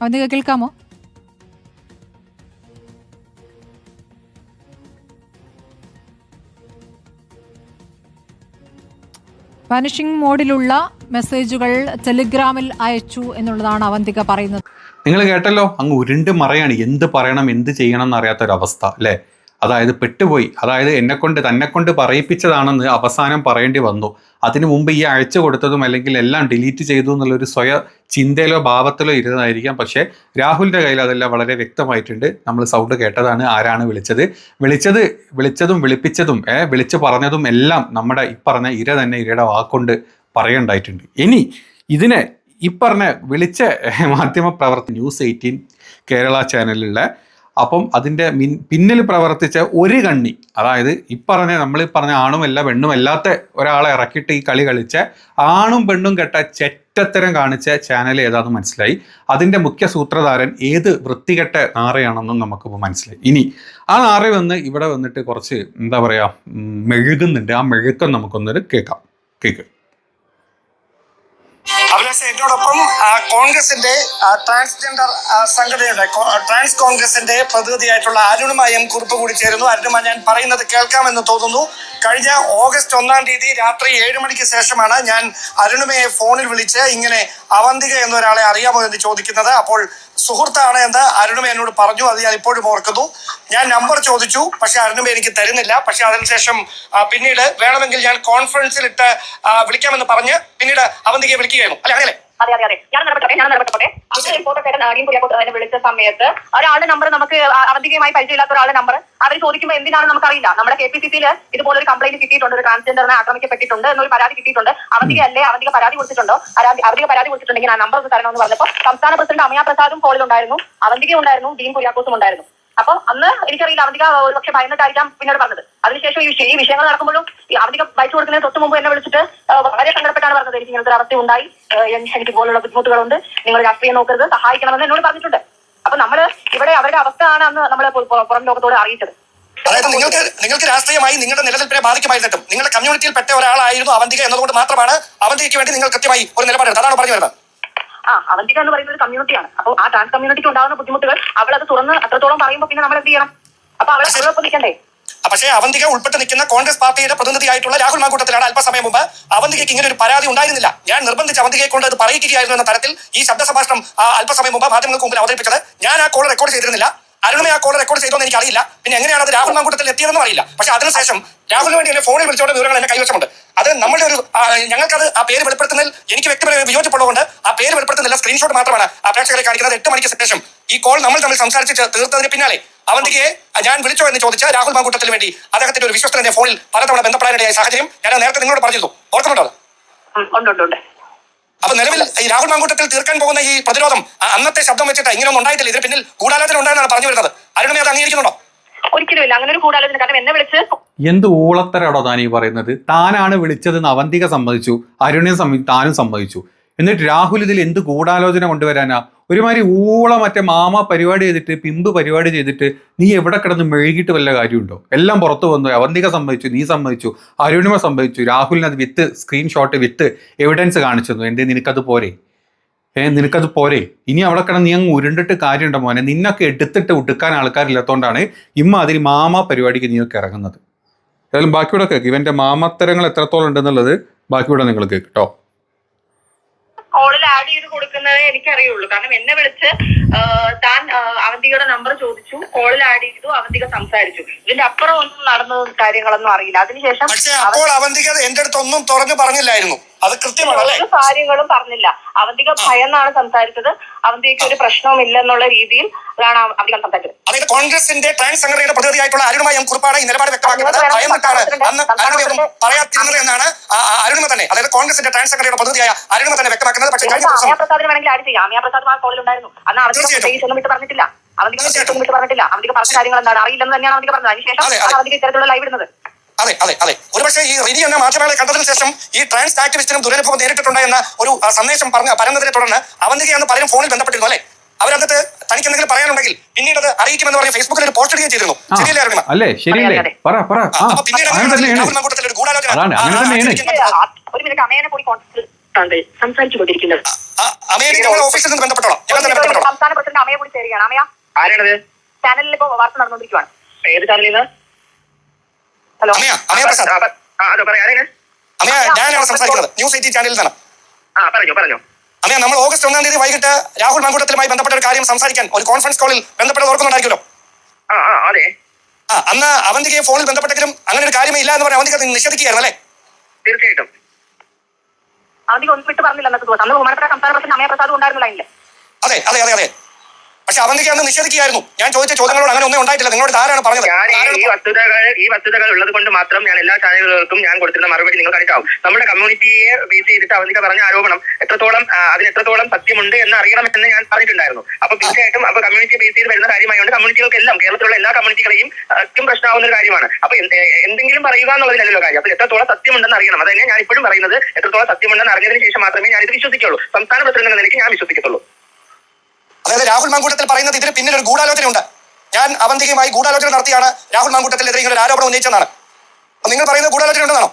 അവന്തിക കേൾക്കാമോ? വാനിഷിംഗ് മോഡിലുള്ള മെസ്സേജുകൾ ടെലിഗ്രാമിൽ അയച്ചു എന്നുള്ളതാണ് അവന്തിക പറയുന്നത്. നിങ്ങൾ കേട്ടല്ലോ അങ്ങ് ഉരുണ്ട് മറയാണ്. എന്ത് പറയണം എന്ത് ചെയ്യണം എന്നറിയാത്ത ഒരു അവസ്ഥ അല്ലേ? അതായത് പെട്ടുപോയി. അതായത് എന്നെക്കൊണ്ട് തന്നെക്കൊണ്ട് പറയിപ്പിച്ചതാണെന്ന് അവസാനം പറയേണ്ടി വന്നു. അതിനു മുമ്പ് ഈ അയച്ചു കൊടുത്തതും അല്ലെങ്കിൽ എല്ലാം ഡിലീറ്റ് ചെയ്തു എന്നുള്ളൊരു സ്വയ ചിന്തയിലോ ഭാവത്തിലോ ഇരുന്നതായിരിക്കാം. പക്ഷേ രാഹുലിന്റെ കയ്യിൽ അതെല്ലാം വളരെ വ്യക്തമായിട്ടുണ്ട്. നമ്മൾ സൗണ്ട് കേട്ടതാണ് ആരാണ് വിളിച്ചത്. വിളിച്ചത് വിളിച്ചതും വിളിപ്പിച്ചതും ഏ വിളിച്ചു പറഞ്ഞതും എല്ലാം നമ്മുടെ ഈ പറഞ്ഞ ഇര തന്നെ ഇരയുടെ വാക്കുകൊണ്ട് പറയണ്ടായിട്ടുണ്ട്. ഇനി ഇതിനെ ഈ പറഞ്ഞ വിളിച്ച മാധ്യമ പ്രവർത്തി ന്യൂസ് എയ്റ്റീൻ കേരള ചാനലിലുള്ള അപ്പം അതിന്റെ മിൻ പിന്നിൽ പ്രവർത്തിച്ച ഒരു കണ്ണി അതായത് ഈ പറഞ്ഞ നമ്മൾ ഈ പറഞ്ഞ ആണുമല്ല പെണ്ണുമല്ലാത്ത ഒരാളെ ഇറക്കിയിട്ട് ഈ കളി കളിച്ച ആണും പെണ്ണും കെട്ട ചെറ്റത്തരം കാണിച്ച ചാനൽ ഏതാണെന്ന് മനസ്സിലായി. അതിന്റെ മുഖ്യ സൂത്രധാരൻ ഏത് വൃത്തികെട്ട നാറയാണെന്നും നമുക്കിപ്പോൾ മനസ്സിലായി. ഇനി ആ നാറ വന്ന് ഇവിടെ വന്നിട്ട് കുറച്ച് എന്താ പറയുക മെഴുകുന്നുണ്ട്. ആ മെഴുക്കം നമുക്കൊന്നൊരു കേൾക്കാം. കേക്ക്. അഭിലാഷ് എന്നോടൊപ്പം കോൺഗ്രസിന്റെ ട്രാൻസ്ജെൻഡർ സംഘടനയുടെ ട്രാൻസ് കോൺഗ്രസിന്റെ പ്രതിനിധിയായിട്ടുള്ള അരുണുമായും കുറിപ്പ് കൂടി ചേരുന്നു. അരുണുമായി ഞാൻ പറയുന്നത് കേൾക്കാമെന്ന് തോന്നുന്നു. കഴിഞ്ഞ ഓഗസ്റ്റ് ഒന്നാം തീയതി രാത്രി ഏഴ് മണിക്ക് ശേഷമാണ് ഞാൻ അരുണുമയെ ഫോണിൽ വിളിച്ച് ഇങ്ങനെ അവന്തിക എന്നൊരാളെ അറിയാമോ എന്ന് ചോദിക്കുന്നത്. അപ്പോൾ സുഹൃത്താണ് എന്ന് അരുണുമ എന്നോട് പറഞ്ഞു അത് ഞാൻ ഇപ്പോഴും ഓർക്കുന്നു. ഞാൻ നമ്പർ ചോദിച്ചു പക്ഷെ അരുണുമ എനിക്ക് തരുന്നില്ല. പക്ഷെ അതിനുശേഷം പിന്നീട് വേണമെങ്കിൽ ഞാൻ കോൺഫറൻസിൽ ഇട്ട് വിളിക്കാമെന്ന് പറഞ്ഞ് പിന്നീട് അവന്തികയെ വിളിക്കുകയായിരുന്നു. അല്ലെ അങ്ങനെ അതെ അതെ അതെ. ഞാൻ നിലപെട്ടോട്ടെ ഞാൻ നിലപെട്ടോട്ടെ അന്ന് റിപ്പോർട്ടർ നാടിയും കുര്യാക്കോട്ട് എന്നെ വിളിച്ച സമയത്ത് ഒരാളുടെ നമ്പർ നമുക്ക് അ- അവധികമായി പരിചയമില്ലാത്ത ഒരാളുടെ നമ്പർ അവർ ചോദിക്കുമ്പോൾ എന്തിനാണ് നമുക്കറിയില്ല. നമ്മുടെ കെ പി സി സിയിൽ ഇതുപോലെ ഒരു കംപ്ലൈന്റ് കിട്ടിയിട്ടുണ്ട് ഒരു ട്രാൻസ്ജെൻഡറിനെ ആക്രമിക്കപ്പെട്ടിട്ടുണ്ട് എന്നൊരു പരാതി കിട്ടിയിട്ടുണ്ട്. അവധിക അല്ലേ അവധിക പരാതി കൊടുത്തിട്ടുണ്ടോ? അവധിക പരാതി കൊടുത്തിട്ടുണ്ടെങ്കിൽ ആ നമ്പർ ഒന്ന് തരണമെന്ന് പറഞ്ഞപ്പോൾ സംസ്ഥാന പ്രസിഡന്റ് അമയ പ്രസാദും കോളിൽ ഉണ്ടായിരുന്നു. അവധിക ഉണ്ടായിരുന്നു ഡീൻ കുര്യാക്കോസും ഉണ്ടായിരുന്നു. അപ്പൊ അന്ന് എനിക്കറിയില്ല അവധിക ഒരു പക്ഷെ ഭയന്നിട്ടായിരിക്കാം പിന്നീട് പറഞ്ഞത്. അതിനുശേഷം ഈ വിഷയ- ഈ വിഷയങ്ങൾ നടക്കുമ്പോഴും അവധിക വായിച്ചു കൊടുക്കുന്നതിന് തൊട്ട് മുമ്പ് എന്നെ വിളിച്ചിട്ട് ആ, വളരെ സങ്കടപ്പെട്ടാണ് പറഞ്ഞത് എനിക്ക് ഇങ്ങനത്തെ ഒരു അവസ്ഥ ഉണ്ടായി എനിക്ക് പോലുള്ള ബുദ്ധിമുട്ടുകളുണ്ട്. നിങ്ങൾ രാഷ്ട്രീയം നോക്കരുത് സഹായിക്കണമെന്ന് എന്നോട് പറഞ്ഞിട്ടുണ്ട്. അപ്പൊ നമ്മൾ ഇവിടെ അവരുടെ അവസ്ഥ ആണ് അന്ന് നമ്മൾ പുറം ലോകത്തോട് അറിയിച്ചത്. അതായത് നിങ്ങൾക്ക് നിങ്ങൾക്ക് രാഷ്ട്രീയമായി നിങ്ങളുടെ നിലനിൽപ്പിനെ ബാധിക്കുമായിരുന്നിട്ടും നിങ്ങളുടെ കമ്മ്യൂണിറ്റിയിൽ പെട്ട ഒരാളായിരുന്നു അവന്തിക എന്നതുകൊണ്ട് മാത്രമാണ് അവന്തിക്ക് വേണ്ടി നിങ്ങൾ കൃത്യമായി ഒരു നിലപാട് അതാണ് പറഞ്ഞു വരുന്നത് ആ അവന്തിക എന്ന് പറയുന്ന ഒരു കമ്മ്യൂണിറ്റിയാണ് അപ്പോൾ ആ ട്രാൻസ് കമ്മ്യൂണിറ്റിക്ക് ഉണ്ടാകുന്ന ബുദ്ധിമുട്ടുകൾ അവൾ അത് തുറന്ന് അത്രത്തോളം പറയുമ്പോൾ പിന്നെ നമ്മൾ എന്ത് ചെയ്യണം? അപ്പൊ അവളെ ഒപ്പം നിൽക്കണ്ടേ പക്ഷേ അവന്തിക ഉൾപ്പെട്ട് നിൽക്കുന്ന കോൺഗ്രസ് പാർട്ടിയുടെ പ്രതിനിധിയായിട്ടുള്ള രാഹുൽ മാങ്കൂട്ടത്തിലാണ് അല്പസമയം മുമ്പ് അവന്തികയ്ക്ക് ഇങ്ങനെ ഒരു പരാതി ഉണ്ടായിരുന്നില്ല. ഞാൻ നിർബന്ധിച്ച് അവന്തികയെ കൊണ്ട് അത് പറയിക്കുകയായിരുന്നു എന്ന തരത്തിൽ ഈ ശബ്ദ സംഭാഷണം അല്പസമയം മുമ്പ് മാധ്യമങ്ങൾക്ക് മുമ്പിൽ അവതരിപ്പിച്ചത് ഞാൻ ആ കോൾ റെക്കോർഡ് ചെയ്തിരുന്നില്ല. അരുണമ ആ കോൾ റെക്കോർഡ് ചെയ്തോന്ന് എനിക്ക് അറിയില്ല പിന്നെ എങ്ങനെയാണ് അത് രാഹുൽ മാങ്കൂട്ടത്തിൽ എത്തിയതെന്നും അറിയില്ല. പക്ഷേ അതിനുശേഷം രാഹുലിന് വേണ്ടി എന്നെ ഫോണിൽ വിളിച്ചോണ്ട് വിവരങ്ങൾ എന്നെ കൈവശമുണ്ട്. അത് നമ്മുടെ ഒരു ഞങ്ങൾക്കത് ആ പേര് വെളിപ്പെടുത്തുന്നതിൽ എനിക്ക് വ്യക്തിപരമായി വിയോജിപ്പുള്ളതുകൊണ്ട് ആ പേര് വെളിപ്പെടുത്തുന്നില്ല സ്ക്രീൻഷോട്ട് മാത്രമാണ് ആ പ്രേക്ഷകരെ കാണിക്കുന്നത്. എട്ട് മണിക്ക് ശേഷം ഈ കോൾ നമ്മൾ തമ്മിൽ സംസാരിച്ച് തീർത്തതിന് പിന്നാലെ അവന്തികയെ ഞാൻ വിളിച്ചോ എന്ന് ചോദിച്ച രാഹുൽ മാങ്കൂട്ടത്തിന് വേണ്ടി അദ്ദേഹത്തിന്റെ ഒരു വിശ്വസ്തനെ ഫോണിൽ പലതവണ ബന്ധപ്പെടാനിടയായ സാഹചര്യം ഞാൻ നേരത്തെ നിങ്ങളോട് പറഞ്ഞിരുന്നു. ഓർക്കുന്നുണ്ടോ അപ്പൊ നിലവിൽ ഈ രാഹുൽ മാങ്കൂട്ടത്തിൽ തീർക്കാൻ പോകുന്ന ഈ പ്രതിരോധം അന്നത്തെ ശബ്ദം വെച്ചിട്ട് ഇങ്ങനെയൊന്നും ഉണ്ടായിട്ടില്ല. ഇതിന് പിന്നിൽ ഗൂഢാലോചന ഉണ്ടായെന്നാണ് പറഞ്ഞു വരുന്നത്. അരുണമേ അത് അംഗീകരിക്കുന്നുണ്ടോ? ഒരിക്കലുമില്ല അങ്ങനെ ഒരു കൂടാലോചന കാരണം എന്നെ വിളിച്ച് എന്ത് ഊളത്തരടോ താൻ ഈ പറയുന്നത്? താനാണ് വിളിച്ചതെന്ന് അവന്തിക സമ്മതിച്ചു അരുണിനെ സമ്മതി താനും സമ്മതിച്ചു. എന്നിട്ട് രാഹുൽ ഇതിൽ എന്ത് ഗൂഢാലോചന കൊണ്ടുവരാനാ? ഒരുമാതിരി ഊള മറ്റേ മാമ പരിപാടി ചെയ്തിട്ട് പിമ്പ് പരിപാടി ചെയ്തിട്ട് നീ എവിടെ കിടന്ന് മെഴുകിയിട്ട് വല്ല കാര്യമുണ്ടോ? എല്ലാം പുറത്തു വന്നു. അവന്തിക സമ്മതിച്ചു നീ സമ്മതിച്ചു അരുണിമ സമ്മതിച്ചു രാഹുലിന് അത് വിത്ത് സ്ക്രീൻഷോട്ട് വിത്ത് എവിഡൻസ് കാണിച്ചു തന്നു എന്തേ നിനക്കത് പോരെ? ഏ നിനക്കത് പോരെ? ഇനി അവിടെ കിടന്ന് നീ അങ്ങ് ഉരുണ്ടിട്ട് കാര്യമുണ്ടോ മോനെ? നിന്നൊക്കെ എടുത്തിട്ട് ഉടുക്കാൻ ആൾക്കാരില്ലാത്തതുകൊണ്ടാണ് ഇമ്മാതിരി മാമ പരിപാടിക്ക് ഒക്കെ ഇറങ്ങുന്നത്. ഏതായാലും ബാക്കിയുടെ കേൾക്ക് ഇവന്റെ മാമത്തരങ്ങൾ എത്രത്തോളം ഉണ്ടെന്നുള്ളത് ബാക്കിയുടെ നിങ്ങൾ കേട്ടോ. കോളിൽ ആഡ് ചെയ്ത് കൊടുക്കുന്നത് എനിക്കറിയുള്ളൂ. കാരണം എന്നെ വിളിച്ച് താൻ അവന്തികയുടെ നമ്പർ ചോദിച്ചു കോളിൽ ആഡ് ചെയ്തു അവന്തിക സംസാരിച്ചു. ഇതിന്റെ അപ്പുറം ഒന്നും നടന്ന കാര്യങ്ങളൊന്നും അറിയില്ല. അതിനുശേഷം അപ്പോൾ അവന്തിക എന്റെ അടുത്തൊന്നും തുറന്നു പറഞ്ഞില്ലായിരുന്നു. അത് കൃത്യമാണ് അല്ലെ? കാര്യങ്ങളും പറഞ്ഞില്ല. അവന്തിക ഭയന്നാണ് സംസാരിച്ചത്. അവന്തിക്ക് ഒരു പ്രശ്നവും എന്നുള്ള രീതിയിൽ അതാണ് അവന്തിക സംസാരിച്ചത്. അതായത് കോൺഗ്രസിന്റെ ട്രാൻസ് സംഘടനയുടെ പ്രതിനിധിയായിട്ടുള്ള അരുണുമായി എം കുറിപ്പാണ് ഈ നിലപാട് വ്യക്തമാക്കുന്നത് ഭയന്നിട്ടാണ് അന്ന് അരുണമയൊന്നും പറയാതിരുന്നത് എന്നാണ് അരുണിമ തന്നെ. അതായത് കോൺഗ്രസിന്റെ ട്രാൻസ് സംഘടനയുടെ പ്രതിനിധിയായ അരുണിമ തന്നെ വ്യക്തമാക്കുന്നത്. പക്ഷേ കഴിഞ്ഞ ദിവസം പ്രസാദിന് വേണമെങ്കിൽ ആഡ് ചെയ്യാം. അമയ പ്രസാദ് ആ കോളിൽ ഉണ്ടായിരുന്നു അന്ന്. ഒന്നും വിട്ട് പറഞ്ഞിട്ടില്ല. ഒന്നും വിട്ട് പറഞ്ഞിട്ടില്ല. അവന്തിക പറഞ്ഞ കാര്യങ്ങൾ എന്താണ് അറിയില്ലെന്ന് തന്നെയാണ് അവന്തിക പറഞ്ഞത്. അതിനുശേഷം അതെ, അതെ. ഇത്തരത്തിലുള്ള ലൈവ് ഇടുന്നത്. അതെ അതെ അതെ. ഒരുപക്ഷെ ഈ റിനി എന്ന മാധ്യമങ്ങളെ കണ്ടതിന് ശേഷം ഈ ട്രാൻസ് ആക്ടിവിസ്റ്റിനും ദുരനുഭവം നേരിട്ടിട്ടുണ്ട് എന്ന ഒരു സന്ദേശം പറഞ്ഞ പരന്നതിനെ തുടർന്ന് അവന്തികയെന്ന് പലരും ഫോണിൽ ബന്ധപ്പെട്ടിരുന്നു അല്ലെ? അവരന്നിട്ട് തനിക്ക് എന്തെങ്കിലും പറയാനുണ്ടെങ്കിൽ പിന്നീട് അത് അറിയിക്കുമെന്ന് പറഞ്ഞ് ഫേസ്ബുക്കിൽ ഒരു പോസ്റ്റ് ഇടുകയും ചെയ്തിരുന്നു. ആ, ശരിയല്ലേ അല്ലേ ശരിയല്ലേ. പറ പറ. പിന്നീട് ഒരു ഗൂഢാലോചന സംസാരിച്ചു കൊണ്ടിരിക്കുന്നത് അമേരിക്കയുടെ ഓഫീസിൽ നിന്ന് ബന്ധപ്പെട്ടോളാം സംസ്ഥാന പ്രസിഡന്റ് അമയെ കൂടി ചേരുകയാണ്. അമയ? ആരാണത്? ചാനലിൽ ഇപ്പൊ വാർത്ത നടന്നുകൊണ്ടിരിക്കുകയാണ് ഏത് ചാനലിൽ നിന്ന്? ഹലോ. അമയ അമയ പ്രസാദ്. അതോ പറയാ. അമയ ഞാനാണ് സംസാരിക്കുന്നത്. ന്യൂസ് എയ്റ്റീൻ ചാനലിൽ നിന്നാണ്. ആ പറഞ്ഞോ പറഞ്ഞോ. അമയ നമ്മൾ ഓഗസ്റ്റ് ഒന്നാം തീയതി വൈകിട്ട് രാഹുൽ മങ്കൂട്ടത്തിലുമായി ബന്ധപ്പെട്ട ഒരു കാര്യം സംസാരിക്കാൻ ഒരു കോൺഫറൻസ് കോളിൽ ബന്ധപ്പെട്ടത് ഓർക്കുന്നുണ്ടായിരിക്കുമല്ലോ? ആ ആ അതെ. ആ അന്ന് അവന്തികയെ ഫോണിൽ ബന്ധപ്പെട്ടെങ്കിലും അങ്ങനെ ഒരു കാര്യമേ ഇല്ല എന്ന് പറഞ്ഞ അവന്തിക നിഷേധിക്കുകയായിരുന്നു അല്ലേ? തീർച്ചയായിട്ടും. അവധിക്ക് ഒന്നും വിട്ട് പറഞ്ഞില്ല അന്ന് ബഹുമാനപ്പെട്ട സംസ്ഥാന പ്രസിഡന്റ് അമയ പ്രസാദ് ഉണ്ടായിരുന്നു ലൈനിൽ അതെ അതെ അതെ അതെ. പക്ഷെ അവന്തിക്ക് അന്ന് നിഷേധിക്കുകയായിരുന്നു. ഞാൻ ചോദിച്ച ചോദ്യങ്ങളോട് അങ്ങനെ ഒന്നും ഉണ്ടായിട്ടില്ല. നിങ്ങളോട് ആരാണ് പറഞ്ഞത്? ഈ- വസ്തുതകൾ ഈ വസ്തുതകൾ ഉള്ളത് കൊണ്ട് മാത്രം ഞാൻ എല്ലാ ചാനലുകൾക്കും ഞാൻ കൊടുത്തിരുന്ന മറുപടി നിങ്ങൾ കാണിക്കാവും നമ്മുടെ കമ്മ്യൂണിറ്റിയെ ബേസ് ചെയ്തിട്ട് അവന്തിക പറഞ്ഞ ആരോപണം എത്രത്തോളം അതിന് എത്രത്തോളം സത്യമുണ്ട് എന്ന് അറിയണമെന്ന് ഞാൻ പറഞ്ഞിട്ടുണ്ടായിരുന്നു. അപ്പൊ തീർച്ചയായിട്ടും അപ്പൊ കമ്മ്യൂണിറ്റി ബേസ് ചെയ്ത് വരുന്ന കാര്യമായതുകൊണ്ട് കമ്മ്യൂണിറ്റികൾക്ക് എല്ലാം കേരളത്തിലുള്ള എല്ലാ കമ്മ്യൂണിറ്റികളെയും പ്രശ്നമാവുന്ന ഒരു കാര്യമാണ്. അപ്പൊ എന്തെങ്കിലും പറയുക എന്നുള്ളതിലല്ലോ കാര്യം. അപ്പൊ എത്രത്തോളം സത്യമുണ്ടെന്ന് അറിയണം. അത് തന്നെ ഞാൻ ഇപ്പോഴും പറയുന്നത് എത്രത്തോളം സത്യമുണ്ടെന്ന് അറിഞ്ഞതിന് ശേഷം മാത്രമേ ഞാൻ ഇത് വിശ്വസിക്കുള്ളൂ സംസ്ഥാന പ്രസിഡന്റ് എന്ന നിലയ്ക്ക് ഞാൻ വിശ്വസിക്കത്തുള്ളൂ. അതായത് രാഹുൽ മാങ്കൂട്ടത്തിൽ പറയുന്നത് ഇതിന് പിന്നിൽ ഒരു ഗൂഢാലോചനയുണ്ട്. ഞാൻ അവന്തികയുമായി ഗൂഢാലോചന നടത്തിയാണ് രാഹുൽ മാങ്കൂട്ടത്തിനെതിരെ ഇങ്ങനെ ഒരു ആരോപണം ഉന്നയിച്ചെന്നാണ് അപ്പൊ നിങ്ങൾ പറയുന്നത് ഗൂഢാലോചന ഉണ്ടെന്നാണോ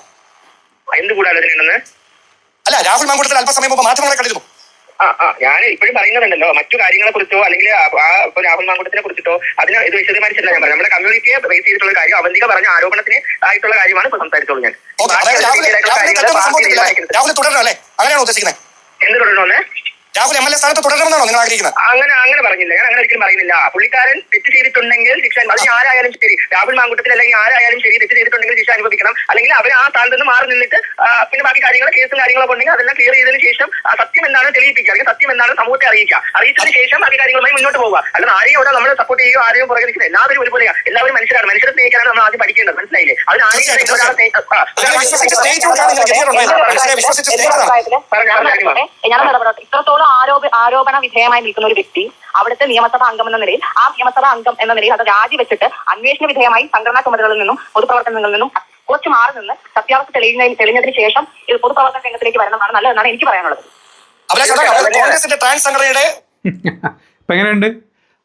എന്ത് കൂടാലോചന ഉണ്ടെന്ന് അല്ല രാഹുൽ മാങ്കൂട്ടത്തിൽ അല്പസമയം മുമ്പ് മാധ്യമങ്ങളെ കണ്ടിരുന്നു. ഞാൻ ഇപ്പോഴും പറയുന്നുണ്ടല്ലോ മറ്റു കാര്യങ്ങളെ കുറിച്ചോ അല്ലെങ്കിൽ ആ രാഹുൽ മാങ്കുട്ടത്തിനെ കുറിച്ചിട്ടോ അതിന് ഇത് വിശദീകരിച്ചില്ല ഞാൻ പറഞ്ഞു നമ്മുടെ കമ്മ്യൂണിറ്റിയെ ബേസ് ചെയ്തിട്ടുള്ള കാര്യം അവന്തിക പറഞ്ഞ ആരോപണത്തിന് ആയിട്ടുള്ള കാര്യമാണ് ഇപ്പൊ സംസാരിച്ചോളൂ ഞാൻ. എന്ത് തുടരണമെന്ന് രാഹുൽ എം എൽ എ സ്ഥാനത്ത് തുടരണമെന്നാണോ നിങ്ങൾ ആഗ്രഹിക്കുന്നത്? അങ്ങനെ അങ്ങനെ പറഞ്ഞില്ല. ഞാൻ അങ്ങനെ ഒരിക്കലും പറയുന്നില്ല. പുള്ളിക്കാരൻ തെറ്റ് ചെയ്തിട്ടുണ്ടെങ്കിൽ ശിക്ഷ അത് ഇനി ആരായാലും ശരി. രാഹുൽ മാങ്കുട്ടത്തിൽ അല്ലെങ്കിൽ ആരായാലും ശരി തെറ്റ് ചെയ്തിട്ടുണ്ടെങ്കിൽ ശിക്ഷ അനുഭവിക്കണം. അല്ലെങ്കിൽ അവർ ആ സ്ഥാനത്ത് നിന്ന് മാറി നിന്നിട്ട് പിന്നെ ബാക്കി കാര്യങ്ങൾ കേസും കാര്യങ്ങളൊക്കെ ഉണ്ടെങ്കിൽ അതെല്ലാം ക്ലിയർ ചെയ്തതിനു ശേഷം ആ സത്യം എന്താണ് തെളിയിപ്പിക്കുക. അല്ലെങ്കിൽ സത്യം എന്താണ് സമൂഹത്തെ അറിയിക്കുക. അറിയിച്ചതിന് ശേഷം ബാക്കി കാര്യങ്ങളുമായി മുന്നോട്ട് പോവുക. അല്ലാതെ ആരെയും ഇവിടെ നമ്മൾ സപ്പോർട്ട് ചെയ്യുക ആരെയും പുറകെ നിൽക്കുന്നത് എല്ലാവരും ഒരുപോലെയാണ് എല്ലാവരും മനുഷ്യരാണ്. മനുഷ്യരെ സ്നേഹിക്കാനാണ് നമ്മൾ ആദ്യം പഠിക്കേണ്ടത്. മനസ്സിലായില്ലേ? അവർ ആരെയും ഞാൻ ഇടപെടട്ടെ. ആരോപ ആരോപണ വിധേയമായി നിൽക്കുന്ന ഒരു വ്യക്തി അവിടുത്തെ നിയമസഭാ അംഗം എന്ന നിലയിൽ ആ നിയമസഭാ അംഗം എന്ന നിലയിൽ അത് രാജിവെച്ചിട്ട് അന്വേഷണ വിധേയമായി സംഘടനാ ചുമതലകളിൽ നിന്നും പൊതുപ്രവർത്തനങ്ങളിൽ നിന്നും കുറച്ച് മാറി നിന്ന് സത്യാവസ്ഥ തെളിയുന്നതിന് തെളിഞ്ഞതിന് ശേഷം ഇത് പൊതുപ്രവർത്തന രംഗത്തിലേക്ക് വരണമെന്നാണ് നല്ലതെന്നാണ് എനിക്ക് പറയാനുള്ളത്. അഭിലാഷ് ചേട്ടാ, അതായത് കോൺഗ്രസിന്റെ ട്രാൻസ് സംഘടനയുടെ ഇപ്പം എങ്ങനെയുണ്ട്?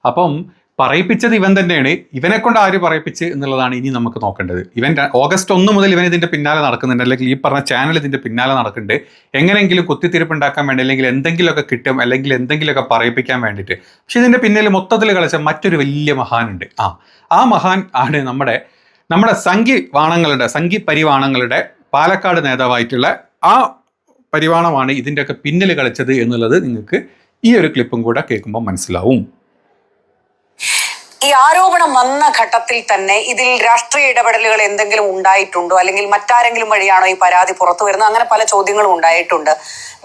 അപ്പം പറയിപ്പിച്ചത് ഇവൻ തന്നെയാണ്. ഇവനെ കൊണ്ട് ആര് പറയിപ്പിച്ച് എന്നുള്ളതാണ് ഇനി നമുക്ക് നോക്കേണ്ടത്. ഇവൻ ഓഗസ്റ്റ് ഒന്ന് മുതൽ ഇവൻ ഇതിന്റെ പിന്നാലെ നടക്കുന്നുണ്ട്. അല്ലെങ്കിൽ ഈ പറഞ്ഞ ചാനൽ ഇതിന്റെ പിന്നാലെ നടക്കുന്നുണ്ട്. എങ്ങനെയെങ്കിലും കുത്തിത്തിരിപ്പ് ഉണ്ടാക്കാൻ വേണ്ടി അല്ലെങ്കിൽ എന്തെങ്കിലുമൊക്കെ കിട്ടും അല്ലെങ്കിൽ എന്തെങ്കിലുമൊക്കെ പറയിപ്പിക്കാൻ വേണ്ടിയിട്ട്. പക്ഷെ ഇതിന്റെ പിന്നിൽ മൊത്തത്തിൽ കളിച്ച മറ്റൊരു വലിയ മഹാനുണ്ട്. ആ ആ മഹാൻ ആണ് നമ്മുടെ നമ്മുടെ സംഘി വാണങ്ങളുടെ സംഘി പരിവാണങ്ങളുടെ പാലക്കാട് നേതാവായിട്ടുള്ള ആ പരിവാണമാണ് ഇതിന്റെയൊക്കെ പിന്നിൽ കളിച്ചത് എന്നുള്ളത് നിങ്ങൾക്ക് ഈ ഒരു ക്ലിപ്പും കൂടെ കേൾക്കുമ്പോൾ മനസ്സിലാവും. ഈ ആരോപണം വന്ന ഘട്ടത്തിൽ തന്നെ ഇതിൽ രാഷ്ട്രീയ ഇടപെടലുകൾ എന്തെങ്കിലും ഉണ്ടായിട്ടുണ്ടോ? അല്ലെങ്കിൽ മറ്റാരെങ്കിലും വഴിയാണോ ഈ പരാതി പുറത്തു വരുന്നത്? അങ്ങനെ പല ചോദ്യങ്ങളും ഉണ്ടായിട്ടുണ്ട്.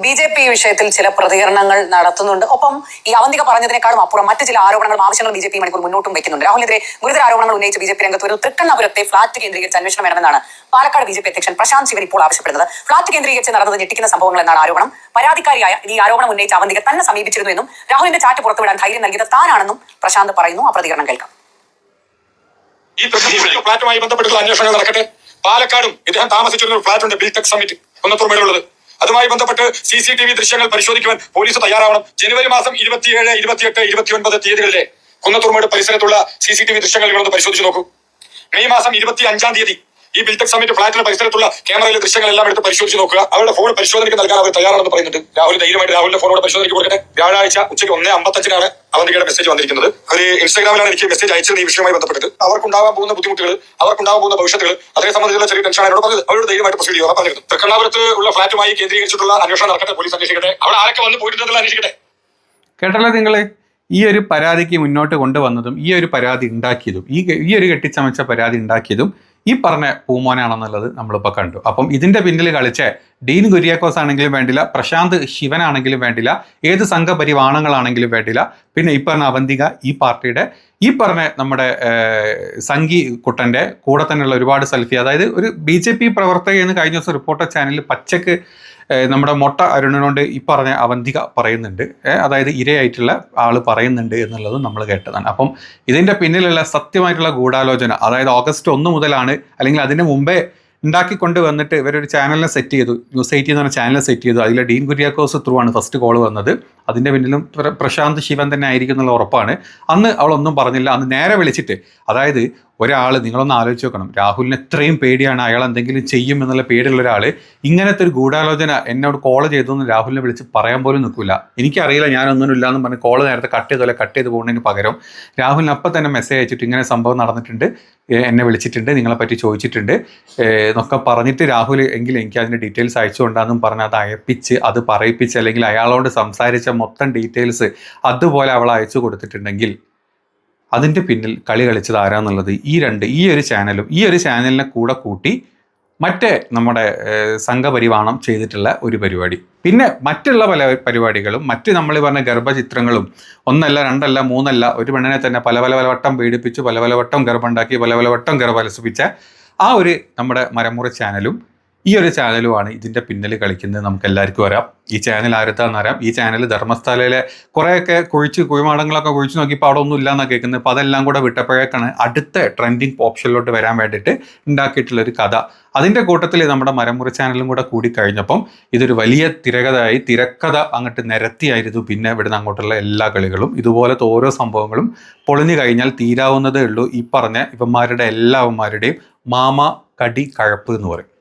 ബി ജെ പി വിഷയത്തിൽ ചില പ്രതികരണങ്ങൾ നടത്തുന്നുണ്ട്. ഒപ്പം ഈ അവന്തിക പറഞ്ഞതിനേക്കാളും അപ്പുറം മറ്റു ചില ആരോപണങ്ങൾ ആവശ്യങ്ങൾ ബി ജെ പി മണിക്കൂർ മുന്നോട്ടും വെക്കുന്നുണ്ട് രാഹുലിനെതിരെ ഗുരുതര ആരോപണങ്ങൾ ഉന്നയിച്ച് ബി ജെ പി രംഗത്ത് ഒരു തൃക്കണ്ണപുരത്തെ ഫ്ളാറ്റ് കേന്ദ്രീകരിച്ച് അന്വേഷണം വേണമെന്നാണ് പാലക്കാട് ബി ജെ പി അധ്യക്ഷൻ പ്രശാന്ത് ശിവൻ ഇപ്പോൾ ആവശ്യപ്പെടുന്നത്. ഫ്ളാറ്റ് കേന്ദ്രീകരിച്ച് നടന്നത് ഞെട്ടിക്കുന്ന സംഭവങ്ങൾ എന്നാണ് ആരോപണം. പരാതിക്കാരിയായ ഈ ആരോപണം ഉന്നയിച്ച അവന്തിക തന്നെ സമീപിച്ചിരുന്നു എന്നും രാഹുലിന്റെ ചാറ്റ് പുറത്തുവിടാൻ ധൈര്യം നൽകിയത് താനാണെന്നും പ്രശാന്ത് പറയുന്നു. ആ പ്രതികരണം കേൾക്കാം. ഈ പ്രശ്നം ഫ്ലാറ്റുമായി ബന്ധപ്പെട്ടുള്ള അന്വേഷണങ്ങൾ നടക്കട്ടെ. പാലക്കാടും ഇദ്ദേഹം താമസിച്ചിരുന്ന ഒരു ഫ്ലാറ്റ് ഉണ്ട് ബിൽടെക് സമിറ്റ് കുന്നത്തൂർമേടുള്ളത് അതുമായി ബന്ധപ്പെട്ട് സി സി ടി വി ദൃശ്യങ്ങൾ പരിശോധിക്കുവാൻ പോലീസ് തയ്യാറാവണം. ജനുവരി മാസം ഇരുപത്തിയേഴ് ഇരുപത്തിയെട്ട് ഇരുപത്തിയൊൻപത് തീയതികളിലെ കുന്നത്തൂർമേട് പരിസരത്തുള്ള സി സി ടി വി ദൃശ്യങ്ങൾ നിങ്ങളൊന്ന് പരിശോധിച്ചു നോക്കൂ. മെയ് മാസം ഇരുപത്തി അഞ്ചാം തീയതി ഈ ബിൽടെക് സമിറ്റ് ഫ്ളാറ്റിന് പരിസരത്തുള്ള ക്യാമറയിലെ ദൃശ്യങ്ങളെല്ലാം എടുത്ത് പരിശോധിച്ച് നോക്കുക. അവരുടെ ഫോൺ പരിശോധനയ്ക്ക് നൽകാൻ അവർ തയ്യാറാണെന്ന് പറയുന്നുണ്ട്. രാഹുൽ ധൈര്യമായിട്ട് രാഹുലിന്റെ ഫോണോട് പരിശോധനയ്ക്ക് കൊടുക്കട്ടെ വ്യാഴാഴ്ച ഉച്ചയ്ക്ക് ഒന്നേ അമ്പത്തഞ്ചിനാണ് അവന്തികയുടെ മെസ്സേജ് വന്നിരിക്കുന്നത്. ഒരു ഇൻസ്റ്റാഗ്രാമിലാണ് എനിക്ക് മെസ്സേജ് അയച്ചത് ഈ വിഷയവുമായി ബന്ധപ്പെട്ട് അവർക്കുണ്ടാവാൻ പോകുന്ന ബുദ്ധിമുട്ടുകൾ അവർക്കുണ്ടാകാൻ പോകുന്ന ഭവിഷ്യത്തുകൾ അതേ സംബന്ധിച്ചുള്ള ചെറിയ ടെൻഷൻ എന്നോട് പറഞ്ഞത് അവരോട് ധൈര്യമായിട്ട് പ്രൊസീഡ് ചെയ്യുക. പറഞ്ഞത്. തൃക്കണ്ണാപുരത്ത് ഉള്ള ഫ്ളാറ്റുമായി കേന്ദ്രീകരിച്ചിട്ടുള്ള അന്വേഷണം നടക്കട്ടെ പോലീസ് അന്വേഷിക്കട്ടെ. അവിടെ ആരൊക്കെ വന്ന് പോയിട്ടുണ്ടെന്നുള്ള അന്വേഷിക്കട്ടെ. കേട്ടല്ലോ നിങ്ങൾ ഈ ഒരു പരാതിക്ക് മുന്നോട്ട് കൊണ്ടുവന്നതും ഈ ഒരു പരാതി ഉണ്ടാക്കിയതും ഈ ഈ ഒരു കെട്ടിച്ചമച്ച പരാതി ഉണ്ടാക്കിയതും ഈ പറഞ്ഞ പൂമോനാണെന്നുള്ളത് നമ്മളിപ്പോൾ കണ്ടു. അപ്പം ഇതിന്റെ പിന്നിൽ കളിച്ച ഡീൻ കുര്യാക്കോസ് ആണെങ്കിലും വേണ്ടില്ല പ്രശാന്ത് ശിവനാണെങ്കിലും വേണ്ടില്ല ഏത് സംഘപരിവാണങ്ങളാണെങ്കിലും വേണ്ടില്ല. പിന്നെ ഈ പറഞ്ഞ അവന്തിക ഈ പാർട്ടിയുടെ ഈ പറഞ്ഞ നമ്മുടെ സംഗി കുട്ടന്റെ കൂടെ തന്നെയുള്ള ഒരുപാട് സെൽഫി അതായത് ഒരു ബി ജെ പി പ്രവർത്തക എന്ന് കഴിഞ്ഞ ദിവസം റിപ്പോർട്ടർ ചാനലിൽ പച്ചക്ക് നമ്മുടെ മൊട്ട അരുണിനോട് ഈ പറഞ്ഞ അവന്തിക പറയുന്നുണ്ട്. അതായത് ഇരയായിട്ടുള്ള ആൾ പറയുന്നുണ്ട് എന്നുള്ളത് നമ്മൾ കേട്ടതാണ്. അപ്പം ഇതിന്റെ പിന്നിലുള്ള സത്യമായിട്ടുള്ള ഗൂഢാലോചന അതായത് ഓഗസ്റ്റ് ഒന്ന് മുതലാണ് അല്ലെങ്കിൽ അതിന് മുമ്പേ ഉണ്ടാക്കിക്കൊണ്ട് വന്നിട്ട് ഇവരൊരു ചാനലിനെ സെറ്റ് ചെയ്തു. ന്യൂസ് എയ്റ്റി എന്ന് പറഞ്ഞ ചാനൽ സെറ്റ് ചെയ്തു. അതിൽ ഡീൻ കുര്യാക്കോസ് ത്രൂ ആണ് ഫസ്റ്റ് കോൾ വന്നത്. അതിന്റെ പിന്നിലും പ്ര- പ്രശാന്ത് ശിവൻ തന്നെ ആയിരിക്കും എന്നുള്ള ഉറപ്പാണ്. അന്ന് അവളൊന്നും പറഞ്ഞില്ല. അന്ന് നേരെ വിളിച്ചിട്ട് അതായത് ഒരാൾ നിങ്ങളൊന്ന് ആലോചിച്ച് നോക്കണം. രാഹുലിന് എത്രയും പേടിയാണ് അയാൾ എന്തെങ്കിലും ചെയ്യും എന്നുള്ള പേടിയുള്ള ഒരാൾ ഇങ്ങനത്തെ ഒരു ഗൂഢാലോചന എന്നോട് കോൾ ചെയ്തു എന്ന് രാഹുലിനെ വിളിച്ച് പറയാൻ പോലും നിൽക്കില്ല എനിക്കറിയില്ല ഞാനൊന്നും ഇല്ല എന്ന് പറഞ്ഞ് കോൾ നേരത്തെ കട്ട് ചെയ്തോലെ കട്ട് ചെയ്ത് പോകുന്നതിന് പകരം രാഹുലിന് അപ്പം തന്നെ മെസ്സേജ് അയച്ചിട്ട് ഇങ്ങനെ സംഭവം നടന്നിട്ടുണ്ട്. എന്നെ വിളിച്ചിട്ടുണ്ട് നിങ്ങളെ പറ്റി ചോദിച്ചിട്ടുണ്ട്. എന്നൊക്കെ പറഞ്ഞിട്ട് രാഹുൽ എങ്കിൽ എനിക്ക് അതിന്റെ ഡീറ്റെയിൽസ് അയച്ചുകൊണ്ടാന്നും പറഞ്ഞ് അത് അയപ്പിച്ച് അത് പറയിപ്പിച്ച് അല്ലെങ്കിൽ അയാളോട് സംസാരിച്ച മൊത്തം ഡീറ്റെയിൽസ് അതുപോലെ അവൾ അയച്ചു കൊടുത്തിട്ടുണ്ടെങ്കിൽ അതിന്റെ പിന്നിൽ കളി കളിച്ചത് ആരാന്നുള്ളത് ഈ രണ്ട് ഈ ഒരു ചാനലും ഈ ഒരു ചാനലിനെ കൂടെ കൂട്ടി മറ്റേ നമ്മുടെ സംഘപരിവാണം ചെയ്തിട്ടുള്ള ഒരു പരിപാടി. പിന്നെ മറ്റുള്ള പല പരിപാടികളും മറ്റ് നമ്മൾ പറഞ്ഞ ഗർഭചിത്രങ്ങളും ഒന്നല്ല രണ്ടല്ല മൂന്നല്ല ഒരു പെണ്ണിനെ തന്നെ പല പല പല വട്ടം പീഡിപ്പിച്ച് പല പല വട്ടം ഗർഭമുണ്ടാക്കി പല പല വട്ടം ഗർഭലസിപ്പിച്ച ആ ഒരു നമ്മുടെ മരമുറി ചാനലും ഈ ഒരു ചാനലുമാണ് ഇതിന്റെ പിന്നിൽ കളിക്കുന്നത്. നമുക്ക് എല്ലാവർക്കും അറിയാം. ഈ ചാനൽ ആരത്താന്ന് അറിയാം. ഈ ചാനൽ ധർമ്മസ്ഥലയിലെ കുറേയൊക്കെ കുഴിച്ച് കുഴിമാടങ്ങളൊക്കെ കുഴിച്ച് നോക്കിയപ്പോൾ അവിടെ ഒന്നും ഇല്ലാന്നാണ് കേൾക്കുന്നത്. അപ്പോൾ അതെല്ലാം കൂടെ വിട്ടപ്പോഴേക്കാണ് അടുത്ത ട്രെൻഡിങ് ഓപ്ഷനിലോട്ട് വരാൻ വേണ്ടിയിട്ട് ഉണ്ടാക്കിയിട്ടുള്ള ഒരു കഥ. അതിന്റെ കൂട്ടത്തിൽ നമ്മുടെ മരമുറി ചാനലും കൂടെ കൂടി കഴിഞ്ഞപ്പം ഇതൊരു വലിയ തിരകഥയായി തിരക്കഥ അങ്ങോട്ട് നിരത്തിയായിരുന്നു. പിന്നെ ഇവിടുന്ന് അങ്ങോട്ടുള്ള എല്ലാ കളികളും ഇതുപോലത്തെ ഓരോ സംഭവങ്ങളും പൊളിഞ്ഞു കഴിഞ്ഞാൽ തീരാവുന്നതേ ഉള്ളൂ. ഈ പറഞ്ഞ ഇവന്മാരുടെ എല്ലാവന്മാരുടെയും മാമ കടി കഴപ്പ് എന്ന് പറയും.